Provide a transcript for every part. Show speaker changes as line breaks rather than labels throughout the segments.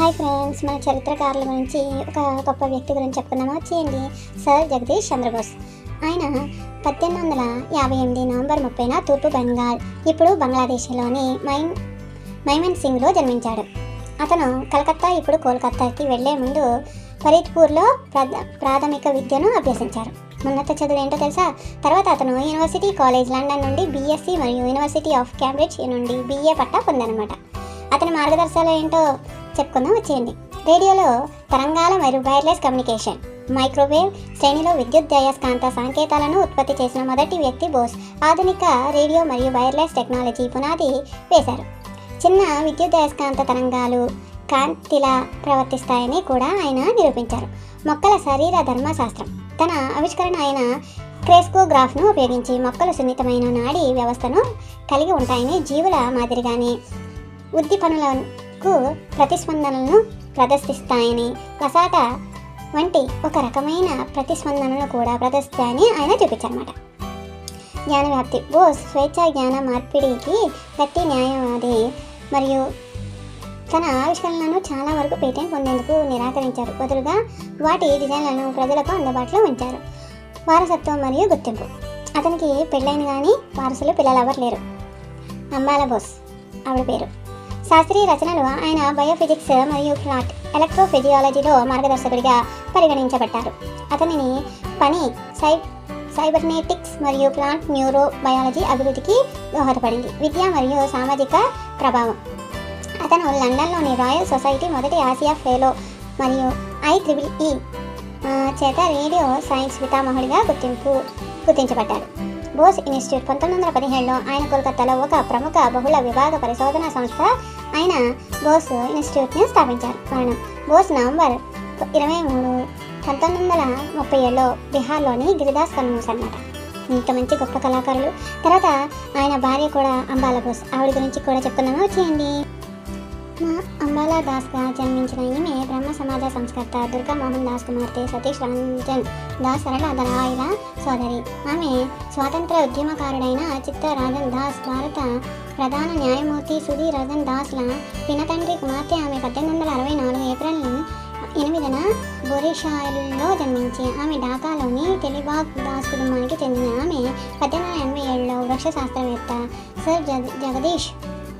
Hi friends మన చరిత్రకారుల గురించి ఒక గొప్ప వ్యక్తి గురించి చెప్పుకుందామా? వచ్చేయండి. సార్ జగదీష్ చంద్రబోస్. ఆయన పద్దెనిమిది వందల యాభై ఎనిమిది నవంబర్ ముప్పైన తూర్పు బెంగాల్ ఇప్పుడు బంగ్లాదేశ్లోని మైన్ మైమన్ సింగ్లో జన్మించాడు. అతను కలకత్తా ఇప్పుడు కోల్కత్తాకి వెళ్ళే ముందు ఫరీద్పూర్లో ప్రాథ ప్రాథమిక విద్యను అభ్యసించారు. ఉన్నత చదువు ఏంటో తెలుసా? తర్వాత అతను యూనివర్సిటీ కాలేజ్ లండన్ నుండి బీఎస్సీ మరియు యూనివర్సిటీ ఆఫ్ క్యాంబ్రిడ్జ్ నుండి బీఏ పట్టా పొందనమాట అతని మార్గదర్శకాలు ఏంటో చెప్పుకుందాం వచ్చేయండి. రేడియోలో తరంగాల మరియు వైర్లెస్ కమ్యూనికేషన్. మైక్రోవేవ్ శ్రేణిలో విద్యుత్ దయస్కాంత సంకేతాలను ఉత్పత్తి చేసిన మొదటి వ్యక్తి బోస్. ఆధునిక రేడియో మరియు వైర్లెస్ టెక్నాలజీ పునాది వేశారు. చిన్న విద్యుత్ దయస్కాంత తరంగాలు కాంతిలా ప్రవర్తిస్తాయని కూడా ఆయన నిరూపించారు. మొక్కల శరీర ధర్మశాస్త్రం. తన ఆవిష్కరణ అయిన క్రేస్కోగ్రాఫ్ను ఉపయోగించి మొక్కలు సున్నితమైన నాడీ వ్యవస్థను కలిగి ఉంటాయని జీవుల మాదిరిగానే ఉద్దీపనలకు ప్రతిస్పందనలను ప్రదర్శిస్తాయని కసాట వంటి ఒక రకమైన ప్రతిస్పందనలు కూడా ప్రదర్శిస్తాయని ఆయన చూపించారన్నమాట. జ్ఞానవ్యాప్తి. బోస్ స్వేచ్ఛా జ్ఞాన మార్పిడికి గట్టి న్యాయవాది మరియు తన ఆవిష్కరణలను చాలా వరకు పేటెంట్ పొందేందుకు నిరాకరించారు. బదులుగా వాటి డిజైన్లను ప్రజలకు అందుబాటులో ఉంచారు. వారసత్వం మరియు గుర్తింపు. అతనికి పెళ్ళైన కానీ వారసులు పిల్లలు ఎవరు లేరు అంబాల బోస్. ఆవిడ పేరు శాస్త్రీయ రచనలు ఆయన బయోఫిజిక్స్ మరియు క్లాట్ ఎలక్ట్రోఫిజియాలజీలో మార్గదర్శకుడిగా పరిగణించబడ్డారు. అతనిని పని సై సైబర్నెటిక్స్ మరియు ప్లాంట్ న్యూరో బయాలజీ అభివృద్ధికి దోహదపడింది. విద్య మరియు సామాజిక ప్రభావం. అతను లండన్లోని రాయల్ సొసైటీ మొదటి ఆసియా ఫెలో మరియు ఐ త్రిబుల్ ఈ చేత రేడియో సైన్స్ పితామహుడిగా గుర్తింపు గుర్తించబడ్డాడు. బోస్ ఇన్స్టిట్యూట్ పంతొమ్మిది వందల పదిహేడులో ఆయన కోల్కతాలో ఒక ప్రముఖ బహుళ విభాగ పరిశోధన సంస్థ అయిన బోస్ ఇన్స్టిట్యూట్ని స్థాపించారు. కారణం బోస్ నవంబర్ ఇరవై మూడు పంతొమ్మిది వందల ముప్పై ఏడులో బీహార్లోని గిరిదాస్ కన్మూస్ అన్నమాట ఇంత మంచి గొప్ప కళాకారులు. తర్వాత ఆయన భార్య కూడా అంబాల బోస్. ఆవిడ గురించి కూడా చెప్పుకుందామా? వచ్చేయండి. మా అంబాలా దాస్గా జన్మించిన ఈమె బ్రహ్మ సమాజ సంస్కర్త దుర్గా మోహన్ దాస్ కుమార్తె సతీష్ రంజన్ దాస్ సరళ దళాయిల సోదరి. ఆమె స్వాతంత్ర ఉద్యమకారుడైన చిత్త రాజన్ దాస్ భారత ప్రధాన న్యాయమూర్తి సుధీర్ రజన్ దాస్ల పినతండ్రి కుమార్తె ఆమె పద్దెనిమిది వందల అరవై నాలుగు ఏప్రిల్ ఎనిమిదిన బొరిషాలో జన్మించి ఆమె ఢాకాలోని తెలిబాగ్ దాస్ కుటుంబానికి చెందిన ఆమె పద్దెనిమిది వందల ఎనభై ఏడులో వృక్ష శాస్త్రవేత్త సర్ జగ జగదీష్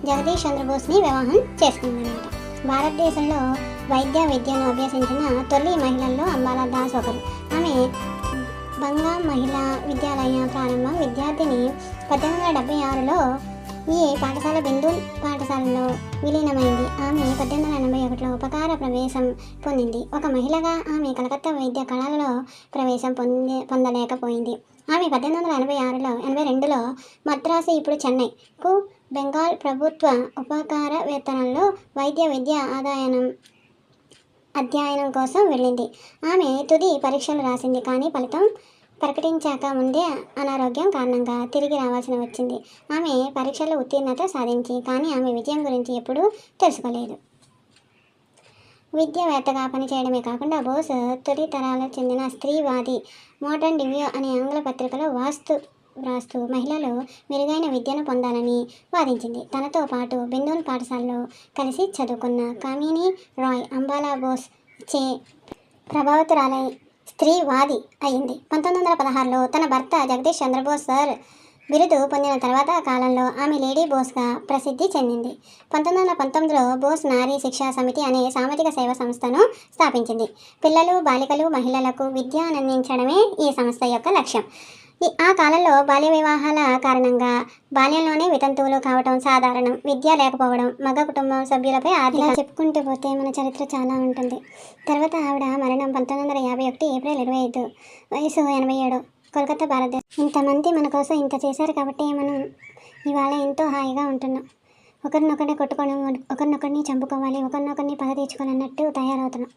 జగదీష్ చంద్రబోస్ని వివాహం చేసుకుందన్నమాట. భారతదేశంలో వైద్య విద్యను అభ్యసించిన తొలి మహిళల్లో అంబాలా దాస్ ఒకరు. ఆమె బంగా మహిళా విద్యాలయ ప్రారంభం విద్యార్థిని పద్దెనిమిది వందల డెబ్బై ఆరులో ఈ పాఠశాల బిందు పాఠశాలలో విలీనమైంది. ఆమె పద్దెనిమిది వందల ఎనభై ఒకటిలో ఉపకార ప్రవేశం పొందింది. ఒక మహిళగా ఆమె కలకత్తా వైద్య కళలలో ప్రవేశం పొందే పొందలేకపోయింది. ఆమె పద్దెనిమిది వందల ఎనభై ఆరులో ఎనభై రెండులో మద్రాసు ఇప్పుడు చెన్నైకు బెంగాల్ ప్రభుత్వ ఉపకార వేతనంలో వైద్య విద్య ఆదాయనం అధ్యయనం కోసం వెళ్ళింది. ఆమె తుది పరీక్షలు రాసింది కానీ ఫలితం ప్రకటించాక ముందే అనారోగ్యం కారణంగా తిరిగి రావాల్సి వచ్చింది. ఆమె పరీక్షలో ఉత్తీర్ణత సాధించి కానీ ఆమె విజయం గురించి ఎప్పుడూ తెలుసుకోలేదు. విద్యావేత్తగా పనిచేయడమే కాకుండా బోస్ తొలి తరాలకు చెందిన స్త్రీవాది మోడర్న్ రివ్యూ అనే ఆంగ్ల పత్రికలో వాస్తు వ్రాస్తూ మహిళలు మెరుగైన విద్యను పొందాలని వాదించింది. తనతో పాటు బిందూన్ పాఠశాలలో కలిసి చదువుకున్న కామిని రాయ్ అంబాలా బోస్ చే ప్రభావితురాలై స్త్రీవాది అయింది పంతొమ్మిది వందల పదహారులో తన భర్త జగదీష్ చంద్రబోస్ సార్ బిరుదు పొందిన తర్వాత కాలంలో ఆమె లేడీ బోస్గా ప్రసిద్ధి చెందింది. పంతొమ్మిది వందల పంతొమ్మిదిలో బోస్ నారీ శిక్షా సమితి అనే సామాజిక సేవ సంస్థను స్థాపించింది. పిల్లలు బాలికలు మహిళలకు విద్య అందించడమే ఈ సంస్థ యొక్క లక్ష్యం. ఆ కాలంలో బాల్య వివాహాల కారణంగా బాల్యంలోనే వితంతువులు కావటం సాధారణం. విద్య లేకపోవడం మగ కుటుంబ సభ్యులపై ఆదిలా చెప్పుకుంటూ పోతే మన చరిత్ర చాలా ఉంటుంది. తర్వాత ఆవిడ మరణం పంతొమ్మిది వందల యాభై ఒకటి ఏప్రిల్ ఇరవై ఐదు. వయసు ఎనభై ఏడు. కోల్కతా భారతదేశం. ఇంతమంది మన కోసం ఇంత చేశారు కాబట్టి మనం ఇవాళ ఎంతో హాయిగా ఉంటున్నాం. ఒకరినొకరిని కొట్టుకొని ఒకరినొకరిని చంపుకోవాలి ఒకరినొకరిని పగ తీర్చుకోవాలన్నట్టు తయారవుతున్నాం.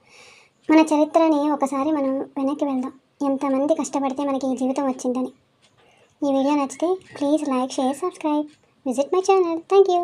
మన చరిత్రని ఒకసారి మనం వెనక్కి వెళ్దాం. ఎంతమంది కష్టపడితే మనకి ఈ జీవితం వచ్చిందని. ఈ వీడియో నచ్చితే please like share subscribe. Visit my channel. Thank you